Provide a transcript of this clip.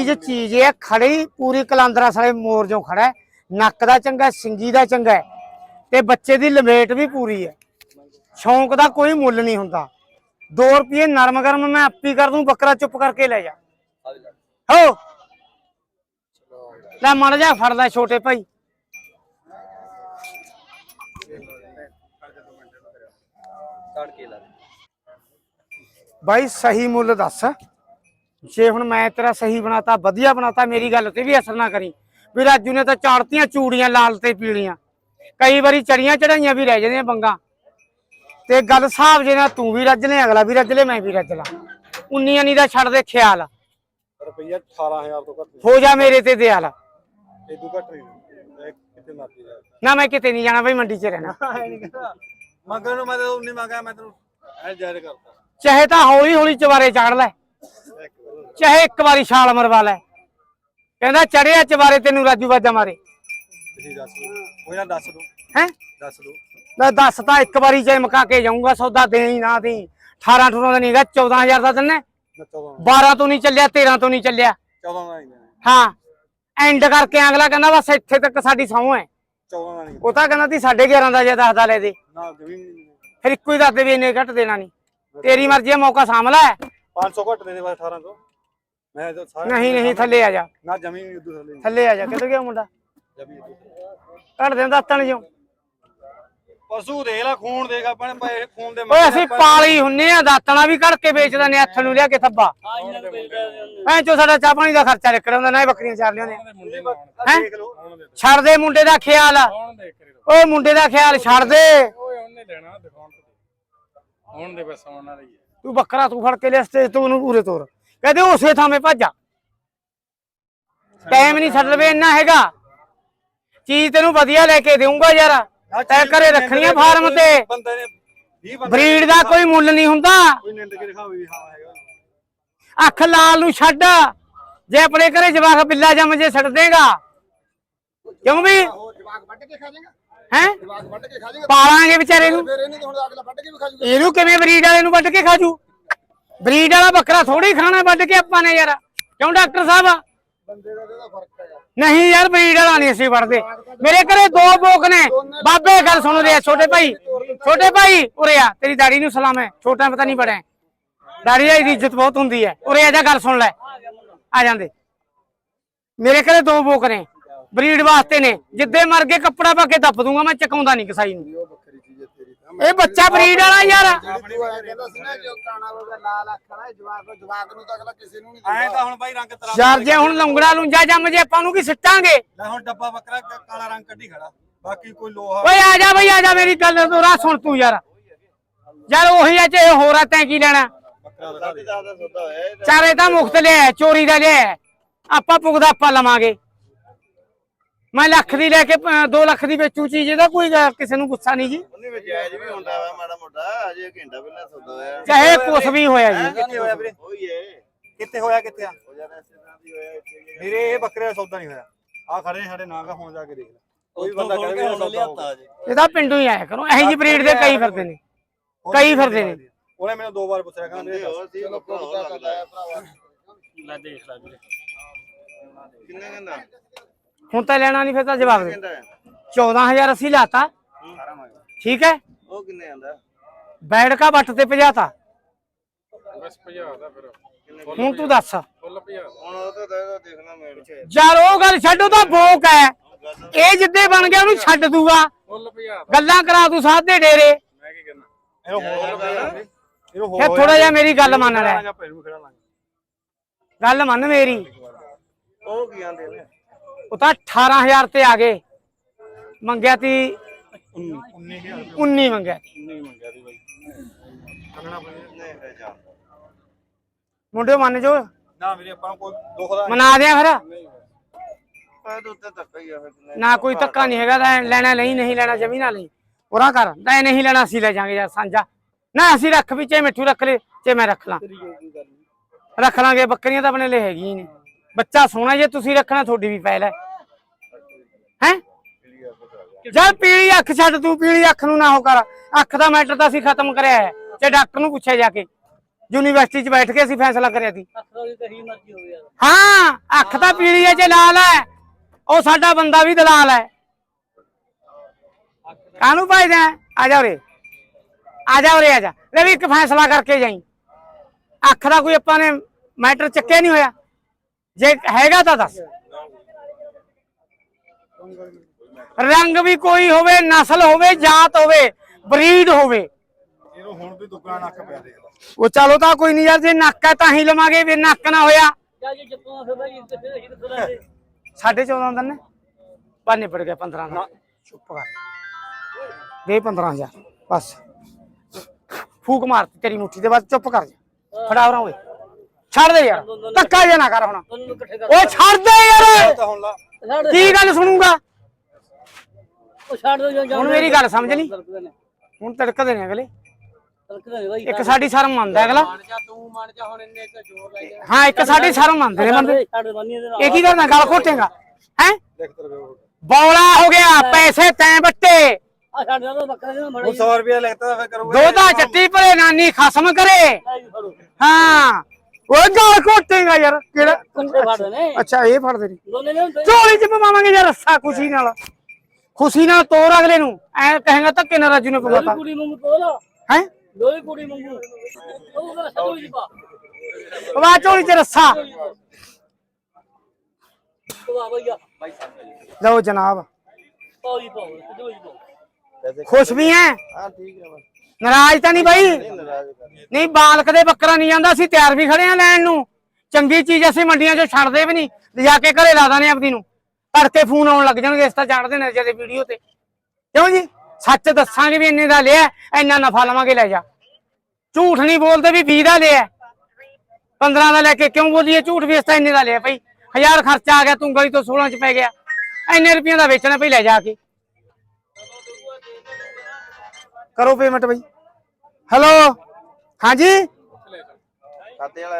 ਚੀਜ਼ ਚੀਜ਼ ਇਹ ਖੜੀ ਪੂਰੀ ਕਲਾਂਦਰਾ ਸਾਲੇ ਮੋਰ ਜੋ ਖੜਾ ਹੈ। ਨੱਕ ਦਾ ਚੰਗਾ ਸਿੰਗੀ ਦਾ ਚੰਗਾ ਹੈ। ਤੇ ਬੱਚੇ ਦੀ ਲਮੇਟ ਵੀ ਪੂਰੀ ਹੈ। ਸ਼ੌਂਕ ਦਾ ਕੋਈ ਮੁੱਲ ਨਹੀਂ ਹੁੰਦਾ। 2 ਰੁਪਏ ਨਰਮ ਗਰਮ ਮੈਂ ਆਪੀ ਕਰ ਦੂੰ ਬੱਕਰਾ ਚੁੱਪ ਕਰਕੇ ਲੈ ਜਾ। ਹੋ। ਲੈ ਮੜ ਜਾ ਫੜ ਲੈ ਛੋਟੇ ਭਾਈ। ਬਾਈ ਸਹੀ ਮੁੱਲ ਦੱਸ। ਜੇ ਹੁਣ ਮੈਂ ਤੇਰਾ ਸਹੀ ਬਣਾਤਾ ਵਧੀਆ ਬਣਾਤਾ ਮੇਰੀ ਗੱਲ ਤੇ ਵੀ ਅਸਰ ਨਾ ਕਰੀ। ਵੀ ਰਾਜੂ ਨੇ ਤਾਂ ਚਾੜਤੀਆਂ ਚੂੜੀਆਂ ਲਾਲ ਤੇ ਪੀਲੀਆਂ। ਕਈ ਵਾਰੀ ਚੜੀਆਂ ਚੜਾਈਆਂ ਵੀ ਰਹਿ ਜਾਂਦੀਆਂ ਬੰਗਾ। ਤੇ ਗੱਲ ਹਿਸਾਬ ਜੇ ਨਾਲ ਤੂੰ ਵੀ ਰੱਜ ਲੈ ਅਗਲਾ ਵੀ ਰੱਜ ਲੈ ਮੈਂ ਵੀ ਰੱਜ ਲਾਂ। ਉਨੀਆਂ ਨਹੀਂ ਦਾ ਛੱਡ ਦੇ ਖਿਆਲ। ਰੁਪਈਆ 18000 ਤੋਂ ਘੱਟ ਹੋ ਜਾ ਮੇਰੇ ਤੇ ਦਿਆਲ। ਨਹੀਂ ਇਦੋਂ ਘੱਟ ਨਹੀਂ। ਇਹ ਕਿਤੇ ਮਰਦੀ ਜਾ ਨਾ ਮੈਂ ਕਿਤੇ ਨਹੀਂ ਜਾਣਾ ਬਈ ਮੰਡੀ 'ਚ ਰਹਿਣਾ। ਮੰਗਣ ਨੂੰ ਮੈਂ ਤਾਂ ਉਨੀ ਮੰਗਿਆ ਮੈਂ ਤੈਨੂੰ ਐ ਜਾਇਰ ਕਰਤਾ। ਚਾਹੇ ਤਾਂ ਹੌਲੀ ਹੌਲੀ ਚਵਾਰੇ ਚਾੜ ਲੈ। ਚਾਹੇ ਇੱਕ ਵਾਰੀ ਛਾਲ ਮਰਵਾ ਲੈ। ਕਹਿੰਦਾ ਚੜਿਆ ਚਵਾਰੇ ਤੈਨੂੰ ਰਾਜੂ ਬਾਜਾ ਮਾਰੇ। ਤੁਸੀਂ ਦੱਸ ਦਿਓ। ਕੋਈ ਨਾ ਦੱਸ ਦੋ ਹੈ? ਦੱਸ ਦੋ ਲੈ ਦੱਸ ਤਾਂ ਇੱਕ ਵਾਰੀ ਜੇ ਮੁਕਾ ਕੇ ਜਾਊਂਗਾ ਸੌਦਾ ਦੇਣੀ ਨਾ ਦੇ 18 18 ਦਾ ਨਹੀਂਗਾ 14000 ਦਾ ਦਿੰਨੇ ਨਾ 14 12 ਤੋਂ ਨਹੀਂ ਚੱਲਿਆ 13 ਤੋਂ ਨਹੀਂ ਚੱਲਿਆ। 14 ਦਾ ਨਹੀਂ ਦੇਣਾ। ਹਾਂ। ਐਂਡ ਕਰਕੇ ਅਗਲਾ ਕਹਿੰਦਾ ਬਸ ਇੱਥੇ ਤੱਕ ਸਾਡੀ ਸਹੁੰ ਹੈ। 14 ਦਾ ਨਹੀਂ ਉਹ ਤਾਂ ਕਹਿੰਦਾ ਤੀ 11.5 ਦਾ ਜੇ ਦੱਸਦਾ ਲੈ ਦੇ। ਨਹੀਂ। ਫਿਰ ਇੱਕੋ ਹੀ ਦੱਸ ਦੇ ਵੀ ਇੰਨੇ ਘੱਟ ਦੇਣਾ ਨਹੀਂ। ਤੇਰੀ ਮਰਜ਼ੀ ਹੈ ਮੌਕਾ ਲੈ। 500 ਘੱਟ ਦੇ ਦੇ ਬਸ 18 ਤੋਂ ਮੈਂ ਤਾਂ ਸਾਰਾ ਨਹੀਂ ਨਹੀਂ ਥੱਲੇ ਆ ਜਾ। ਨਾ ਜ਼ਮੀਨ ਉਦੋਂ ਥੱਲੇ। ਥੱਲੇ ਆ ਜਾ ਕਿੱਧਰ ਗਿਆ ਮੁੰਡਾ? ਜ਼ਮੀਨ ਉਦੋਂ ਘੱਟ ਦੇ ਦੱਤਣ ਜਿਉ। ਪਸ਼ੂ ਦੇਖ ਲੈ ਖੂਨ ਦੇਖ ਆਪਣੇ ਪੈਸੇ ਖੂਨ ਦੇ ਓਏ ਅਸੀਂ ਪਾਲੀ ਹੁੰਨੇ ਆ ਦਾਤਣਾ ਵੀ ਕੱਢ ਕੇ ਵੇਚਦੇ ਨੇ ਹੱਥ ਨੂੰ ਲਿਆ ਕੇ ਥੱਬਾ। ਐਂ ਚੋ ਸਾਡਾ ਚਾਹ ਪਾਣੀ ਦਾ ਖਰਚਾ ਨਿਕਲ ਆਉਂਦਾ ਨਾ ਇਹ ਬੱਕਰੀਆਂ ਚਾਰ ਲਿਆਉਂਦੇ। ਹੈਂ? ਛੱਡ ਦੇ ਮੁੰਡੇ ਦਾ ਖਿਆਲ। ਓਏ ਮੁੰਡੇ ਦਾ ਖਿਆਲ ਛੱਡ ਦੇ। ਓਏ ਉਹਨੇ ਲੈਣਾ ਦਿਖਾਉਣ ਤੇ। ਹੁਣ ਦੇ ਬਸ ਆਉਣ ਵਾਲੀ ਹੈ। ਤੂੰ ਬੱਕਰਾ ਤੂੰ ਫੜ ਕੇ ਲਿਆ ਸਟੇਜ ਤੋਂ ਉਹਨੂੰ ਪੂਰੇ ਤੋਰ। ਕਹਦੇ ਉਸੇ ਥਾਵੇਂ ਭੱਜਾ। ਟਾਈਮ ਨਹੀਂ ਛੱਡ ਲਵੇ ਇੰਨਾ ਹੈਗਾ। ਚੀਜ਼ ਤੈਨੂੰ ਵਧੀਆ ਲੈ ਕੇ ਦੇਊਂਗਾ ਯਾਰ। ਤੈ ਘਰੇ ਰੱਖਣੀਆਂ ਫਾਰਮ ਤੇ। ਬੰਦੇ ਨੇ 20 ਬੰਦੇ ਬਰੀਡ ਦਾ ਕੋਈ ਮੁੱਲ ਨਹੀਂ ਹੁੰਦਾ। ਕੋਈ ਨਿੰਦ ਕੇ ਦਿਖਾਵੇ ਵੀ ਹਾਂ ਹੈਗਾ। ਅੱਖ ਲਾਲ ਨੂੰ ਛੱਡ। ਜੇ ਆਪਣੇ ਘਰੇ ਜਵਾਕ ਬਿੱਲਾ ਜੰਮ ਜੇ ਛੱਡ ਦੇਗਾ। ਕਿਉਂ ਵੀ? ਜਵਾਕ ਵੱਢ ਕੇ ਖਾ ਜਾਏਗਾ। ਹੈ? ਜਵਾਕ ਵੱਢ ਕੇ ਖਾ ਜਾਏਗਾ। ਪਾਲਾਂਗੇ ਵਿਚਾਰੇ ਨੂੰ। ਇਹਨੇ ਖਾ ਕਿਵੇਂ ਬਰੀਡ ਵਾਲੇ ਨੂੰ ਵੱਢ ਕੇ ਖਾਜੂ ਬਰੀਡ ਵਾਲਾ ਬੱਕਰਾ ਥੋੜੀ ਖਾਣਾ ਵੱਢ ਕੇ ਆਪਾਂ ਨੇ ਯਾਰ। ਕਿਉਂ ਡਾਕਟਰ ਸਾਹਿਬ? ਬੰਦੇ ਦਾ ਇਹਦਾ ਫ਼ਰਕ ਹੈਗਾ। ਨਹੀਂ ਯਾਰ ਬਰੀਡ ਵਾਲਾ ਨਹੀਂ ਅਸੀਂ ਵੜਦੇ ਮੇਰੇ ਘਰੇ ਦੋ ਬੋਕ ਨੇ। ਬਾਬੇ ਗੱਲ ਸੁਣ ਰਿਹਾ ਛੋਟੇ ਭਾਈ ਛੋਟੇ ਭਾਈ ਉਰੇ ਆ ਤੇਰੀ ਦਾੜੀ ਨੂੰ ਸਲਾਮ ਹੈ। ਛੋਟਾ ਪਤਾ ਨਹੀਂ ਬੜਾ ਦਾੜੀ ਦੀ ਇੱਜ਼ਤ ਬਹੁਤ ਹੁੰਦੀ ਹੈ। ਉਰੇ ਆ ਜਾ ਗੱਲ ਸੁਣ ਲੈ। ਆ ਜਾਂਦੇ। ਮੇਰੇ ਘਰੇ ਦੋ ਬੋਕ ਨੇ। ਬਰੀਡ ਵਾਸਤੇ ਨੇ। ਜਿੱਦੇ ਮਰ ਗਏ ਕੱਪੜਾ ਪਾ ਕੇ ਦੱਬ ਦੂੰਗਾ ਮੈਂ ਚਕਾਉਂਦਾ ਨਹੀਂ ਕਸਾਈ ਨੂੰ। ਇਹ ਬੱਚਾ ਬਰੀਡ ਵਾਲਾ ਯਾਰ। ਜਿਹੜੀ ਤੂੰ ਐਂ ਕਹਿੰਦਾ ਸੀ ਨਾ ਜੋ ਕਾਣਾ ਵਰਗਾ ਲਾਲ ਅੱਖਾਂ ਵਾਲਾ ਜਵਾਕ ਜਵਾਕ ਨੂੰ ਤਾਂ ਅਗਲਾ ਕਿਸੇ ਨੂੰ ਨਹੀਂ ਐਂ ਦਿੰਦਾ ਤਾਂ ਹੁਣ ਬਾਈ ਰੰਗ ਤਰਾ ਯਾਰ ਜੇ ਹੁਣ ਲੰਗੜਾ ਲੁੰਜਾ ਜੰਮ ਜੇ ਆਪਾਂ ਨੂੰ ਕੀ ਸਿੱਟਾਂਗੇ? ਲੈ ਹੁਣ ਡੱਬਾ ਬੱਕਰਾ ਕ- ਕਾਲਾ ਰੰਗ ਕੱਢੀ ਖੜਾ। ਬਾਕੀ ਕੋਈ ਲੋਹਾ ਓਏ ਆ ਜਾ ਬਈ ਆ ਜਾ ਮੇਰੀ ਗੱਲ ਤੋਂ ਰਾਹ ਸੁਣ ਤੂੰ ਯਾਰ। ਯਾਰ ਉਹੀ ਆ ਜੇ ਹੋਰ ਆ ਤੈਂ ਕੀ ਲੈਣਾ? ਬੱਕਰਾ ਦਿਖਾ ਦੇ। ਚਾਰੇ ਤਾਂ ਮੁਖਤ ਲਿਆ ਚੋਰੀ ਦਾ ਲਿਆ ਆਪਾਂ ਪੁਗਦਾ ਆਪਾਂ ਲਵਾਂਗੇ। ਮੈਂ ਲੱਖ ਦੀ ਲੈ ਕੇ 2 ਲੱਖ ਦੀ ਵੇਚੂ ਚੀਜ਼ ਇਹਦਾ ਕੋਈ ਕਿਸੇ ਨੂੰ ਗੁੱਸਾ ਨਹੀਂ ਜੀ। ਉਹਨੇ ਵਿੱਚ ਜਾਇਜ਼ ਵੀ ਹੁੰਦਾ ਵਾ ਮਾੜਾ ਮੋਟਾ ਅਜੇ ਘੰਟਾ ਪਹਿਲਾਂ ਸੌਦਾ ਹੋਇਆ। ਚਾਹੇ ਕੁਛ ਵੀ ਹੋਇਆ ਜੀ। ਕਿੱਥੇ ਹੋਇਆ ਵੀਰੇ? ਉਹੀ ਏ। ਕਿੱਥੇ ਹੋਇਆ ਕਿੱਥੇ ਆ? ਹੋ ਜਾਣਾ ਸਿੱਧਾ ਦੀ ਹੋਇਆ ਇੱਥੇ ਹੀ। ਵੀਰੇ ਇਹ ਬੱਕਰੇ ਦਾ ਸੌਦਾ ਨਹੀਂ ਹੋਇਆ। ਆ ਖੜੇ ਨੇ ਸਾਡੇ ਨਾਂਗਾ ਹੁਣ ਜਾ ਕੇ ਦੇਖ ਲੈ। ਕੋਈ ਬੰਦਾ ਕਹੇ ਵੀ ਸੌਦਾ ਹੋਊਗਾ। ਇਹਦਾ ਪਿੰਡੋਂ ਹੀ ਆਇਆ ਕਰੋ। ਇਹੀ ਜੀ ਬਰੀਡ ਦੇ ਕਈ ਫਿਰਦੇ ਨੇ। ਕਈ ਫਿਰਦੇ ਨੇ। ਉਹਨੇ ਮੈਨੂੰ ਦੋ ਵਾਰ ਪੁੱਛਿਆ ਕਹਿੰਦਾ ਬੰਦੇ ਹੋਰ ਸੀ ਚਲੋ ਕੋਈ ਬੱਕਰਾ ਤਾਂ ਲੱਗਦਾ ਹੈ ਭਰਾਵਾ। ਲੈ ਦੇਖ ਲੈ ਵੀਰੇ। ਕਿੰਨੇ ਕਹਿੰਦਾ? ਹੁਣ ਤਾਂ ਲੈਣਾ ਨਹੀਂ ਫਿਰ ਤਾਂ ਜਵਾਬ ਦੇ। ਕਹਿੰਦਾ 14000 ਅਸੀਂ ਲਾਤਾ। ਠੀਕ ਹੈ? ਉਹ ਕਿੰਨੇ ਆਂਦਾ ਬੈਠ ਕਾ ਬੱਟ ਤੇ ਭਜਾਤਾ। ਬਸ 50 ਦਾ ਫਿਰ ਹੁਣ ਤੂੰ ਦੱਸ। ਫੁੱਲ 50 ਹੁਣ ਉਹ ਤਾਂ ਦੇਖਣਾ ਮੈਂ ਯਾਰ ਉਹ ਗੱਲ ਛੱਡੋ ਤਾਂ ਬੋਕ ਹੈ। ਇਹ ਜਿੱਦੇ ਬਣ ਗਿਆ ਉਹਨੂੰ ਛੱਡ ਦੂਗਾ। ਫੁੱਲ 50 ਦਾ ਗੱਲਾਂ ਕਰਾ ਤੂੰ ਸਾਧ ਦੇ ਡੇਰੇ। ਮੈਂ ਕੀ ਕਰਨਾ ਇਹਨੂੰ ਹੋਰ ਫਿਰ ਥੋੜਾ ਜਿਹਾ ਮੇਰੀ ਗੱਲ ਮੰਨ ਲੈ। ਗੱਲ ਮੰਨ ਮੇਰੀ। ਉਹ ਕੀ ਆਂਦੇ ਨੇ? ਉਹ ਤਾਂ 18000 ਤੇ ਆ ਗਏ। ਮੰਗਿਆ ਤੀ 19000 19 ਮੰਗਿਆ ਮੁੰਡਿਓ ਮੰਨ ਜੋ ਨਾ ਵੀਰੇ ਆਪਾਂ ਨੂੰ ਕੋਈ ਦੁੱਖ ਦਾ ਮਨਾ ਦਿਆਂ ਫਿਰ। ਨਾ ਕੋਈ ਧੱਕਾ ਨਹੀਂ ਹੈਗਾ ਤਾਂ ਲੈਣਾ ਨਹੀਂ ਨਹੀਂ ਲੈਣਾ ਜ਼ਮੀਨਾਂ ਲਈ। ਉਰਾ ਕਰ ਤਾਂ ਨਹੀਂ ਲੈਣਾ ਅਸੀਂ ਲੈ ਜਾਾਂਗੇ ਯਾਰ ਸਾਂਝਾ। ਨਾ ਅਸੀਂ ਰੱਖ ਵੀ ਚਾਹੇ ਮਿੱਠੂ ਰੱਖ ਲੈ ਚਾਹੇ ਮੈਂ ਰੱਖ ਲਾਂ। ਰੱਖ ਲਾਂਗੇ ਬੱਕਰੀਆਂ ਤਾਂ ਆਪਣੇ ਲਈ ਹੈਗੀਆਂ ਹੀ ਨੇ। ਬੱਚਾ ਸੋਹਣਾ ਜੇ ਤੁਸੀਂ ਰੱਖਣਾ ਤੁਹਾਡੀ ਵੀ ਪਹਿਲ ਹੈ। ਹੈ? ਜਦ ਪੀਲੀ ਅੱਖ ਛੱਡ ਤੂੰ ਪੀਲੀ ਅੱਖ ਨੂੰ ਨਾ ਹੋ ਕਰ। ਅੱਖ ਦਾ ਮੈਟਰ ਤਾਂ ਅਸੀਂ ਖਤਮ ਕਰਿਆ ਹੈ। ਤੇ ਡਾਕਟਰ ਨੂੰ ਪੁੱਛਿਆ ਜਾ ਕੇ। ਯੂਨੀਵਰਸਿਟੀ 'ਚ ਬੈਠ ਕੇ ਅਸੀਂ ਫੈਸਲਾ ਕਰਿਆ ਸੀ। ਹਾਂ ਅੱਖ ਤਾਂ ਪੀਲੀ ਹੈ ਜੇ ਲਾਲ ਹੈ। ਉਹ ਸਾਡਾ ਬੰਦਾ ਵੀ ਦਲਾਲ ਹੈ। ਕਾਹਨੂੰ ਭਾਈਦਾ ਆ ਜਾ ਉਰੇ। ਆ ਜਾ ਉਰੇ ਆ ਜਾ। ਲੈ ਵੀ ਇੱਕ ਫੈਸਲਾ ਕਰਕੇ ਜਾਈ। ਅੱਖ ਦਾ ਕੋਈ ਆਪਾਂ ਨੇ ਮੈਟਰ ਚੱਕਿਆ ਨਹੀਂ ਹੋਇਆ। ਜੇ ਹੈਗਾ ਤਾਂ ਦੱਸ। ਰੰਗ ਵੀ ਕੋਈ ਹੋਵੇ ਨਸਲ ਹੋਵੇ ਜਾਤ ਹੋਵੇ ਬਰੀਡ ਹੋਵੇ। ਇਹਨੂੰ ਹੁਣ ਵੀ ਦੁੱਗਣਾ ਨੱਕ ਪਿਆ ਦੇਖ ਉਹ ਚਲੋ ਤਾਂ ਕੋਈ ਨਹੀਂ ਯਾਰ ਜੇ ਨੱਕ ਹੈ ਤਾਂ ਹੀ ਲਵਾਂਗੇ ਵੀ ਨੱਕ ਨਾ ਹੋਇਆ। ਜਾਂ ਜੇ ਜੱਪਾਂ ਫਿਰ ਬਾਈ ਤੇ ਫਿਰ ਅਸੀਂ ਕਿੱਥੋਂ ਲੈਂਦੇ ਸਾਢੇ 14 ਦਿਨ ਨੇ। ਪਰ ਨਿਬੜ ਗਿਆ 15 ਦਾ। ਚੁੱਪ ਕਰ। ਦੇ 15000 ਬਸ। ਫੂਕ ਮਾਰਤੀ ਤੇਰੀ ਮੁੱਠੀ ਦੇ ਬਾਅਦ ਚੁੱਪ ਕਰ ਜਾ। ਫੜਾ ਓਏ। ਛੱਡ ਦੇ ਯਾਰ ਧੱਕਾ ਜੇ ਨਾ ਕਰ ਹੁਣ। ਤੁਹਾਨੂੰ ਇਕੱਠੇ ਕਰ। ਓਏ ਛੱਡ ਦੇ ਯਾਰ। ਤਾਂ ਹੁਣ ਲਾ। ਛੱਡ ਦੇ। ਕੀ ਗੱਲ ਸੁਣੂਗਾ? ਉਹ ਛੱਡ ਦੋ ਜਾਂ ਹੁਣ ਮੇਰੀ ਗੱਲ ਸਮਝ ਲਈ ਹੁਣ ਤੜਕਦੇ ਨੇ ਅਗਲੇ। ਤਲਕਦੇ ਨੇ ਬਾਈ ਇੱਕ ਸਾਡੀ ਸ਼ਰਮ ਮੰਨਦਾ ਅਗਲਾ। ਜਾ ਤੂੰ ਮੰਨ ਜਾ ਹੁਣ ਇੰਨੇ ਤੇ ਜ਼ੋਰ ਲਾਈ ਜਾ ਹਾਂ ਇੱਕ ਸਾਡੀ ਸ਼ਰਮ ਮੰਨਦੇ ਨੇ ਬੰਦੇ। ਛੱਡ ਦੇ ਬੰਨੀ ਦੇ ਨਾਲ। ਇਹ ਕੀ ਕਰਨਾ ਗੱਲ ਘੋਟੇਗਾ? ਹੈ? ਬੌਲਾ ਹੋ ਗਿਆ ਪੈਸੇ ਤੈਂ ਬੱਟੇ ਆ ਛੱਡ ਦੇ ਬੱਕਰੇ ਦੇ ਮੜਾ ਹੁਣ 100 ਰੁਪਏ ਲਿਖਤਾ ਫਿਰ ਕਰੂਗਾ ਦੋਦਾ ਚੱਟੀ ਭਰੇ ਨਾਨੀ ਖਸਮ ਕਰੇ। ਹਾਂ। ਓਏ ਗਾਲ ਘੋਟੇਗਾ ਯਾਰ ਕਿਹੜਾ? ਕੁੰਡੇ ਫੜਦੇ ਨੇ। ਅੱਛਾ ਇਹ ਫੜਦੇ ਨੇ। ਦੋਨੇ ਨੇ ਹੁੰਦੇ। ਝੋਲੀ ਚ ਪਵਾਵਾਂਗੇ ਯਾਰ ਰੱਸਾ ਖੁਸ਼ੀ ਨਾਲ। ਖੁਸ਼ੀ ਨਾਲ ਤੋਰ ਅਗਲੇ ਨੂੰ। ਐ ਕਹੇਗਾ ਧੱਕੇ ਨਾਲ ਰਾਜੂ ਨੇ ਪਵਾਤਾ। ਕੁੜੀ ਮੰਗੂ ਤੋਲਾ ਹੈ? ਦੋਲੀ ਕੁੜੀ ਮੰਗੂ ਉਹ ਕਰ ਸੱਜੂ ਜੀ ਪਾ। ਪਵਾ ਝੋਲੀ ਚ ਰੱਸਾ। ਪਵਾ ਲਓ ਜਨਾਬ। ਪਾਓ ਜੀ ਪਾਓ ਸੱਜੂ ਜੀ ਪਾਓ। ਖੁਸ਼ ਵੀ ਐ ਹਾਂ ਠੀਕ ਹੈ ਬਸ। ਨਾਰਾਜ਼ ਤਾਂ ਨਹੀਂ ਬਾਈ? ਨਹੀਂ ਬਾਲਕ ਦੇ ਬੱਕਰਾ ਨਹੀਂ ਜਾਂਦਾ ਅਸੀਂ ਤਿਆਰ ਵੀ ਖੜੇ ਆ ਲੈਣ ਨੂੰ। ਚੰਗੀ ਚੀਜ਼ ਅਸੀਂ ਮੰਡੀਆਂ 'ਚੋਂ ਛੱਡਦੇ ਵੀ ਨਹੀਂ। ਲਿਜਾ ਕੇ ਘਰੇ ਲਾ ਦਾਨੇ ਆਪਦੀ ਨੂੰ। ਤੜਕੇ ਫੋਨ ਆਉਣ ਲੱਗ ਜਾਣਗੇ ਇਸ ਤਾਂ ਚੜਦੇ ਨੇ ਜਦੇ ਵੀਡੀਓ ਤੇ। ਕਿਉਂ ਜੀ? ਸੱਚ ਦੱਸਾਂਗੇ ਵੀ ਇੰਨੇ ਦਾ ਲਿਆ ਇੰਨਾ ਨਫਾ ਲਵਾਂਗੇ ਲੈ ਜਾ। ਝੂਠ ਨਹੀਂ ਬੋਲਦੇ ਵੀ 20 ਦਾ ਲਿਆ। 15 ਦਾ ਲੈ ਕੇ ਕਿਉਂ ਬੋਲੀਏ? ਝੂਠ ਵੀ ਇਸ ਤਾਂ ਇੰਨੇ ਦਾ ਲਿਆ। ਭਾਈ ਹਜ਼ਾਰ ਖਰਚਾ ਆ ਗਿਆ ਤੂੰ ਗਲੀ ਤੋਂ 16 ਚ ਪੈ ਗਿਆ। ਇੰਨੇ ਰੁਪਈਆਂ ਦਾ ਵੇਚਣਾ ਭਾਈ ਲੈ ਜਾ ਕੇ। ਕਰੋ ਪੇਮੈਂਟ ਭਾਈ ਹੈਲੋ ਹਾਂਜੀ? ਖਾਤੇ ਵਾਲਾ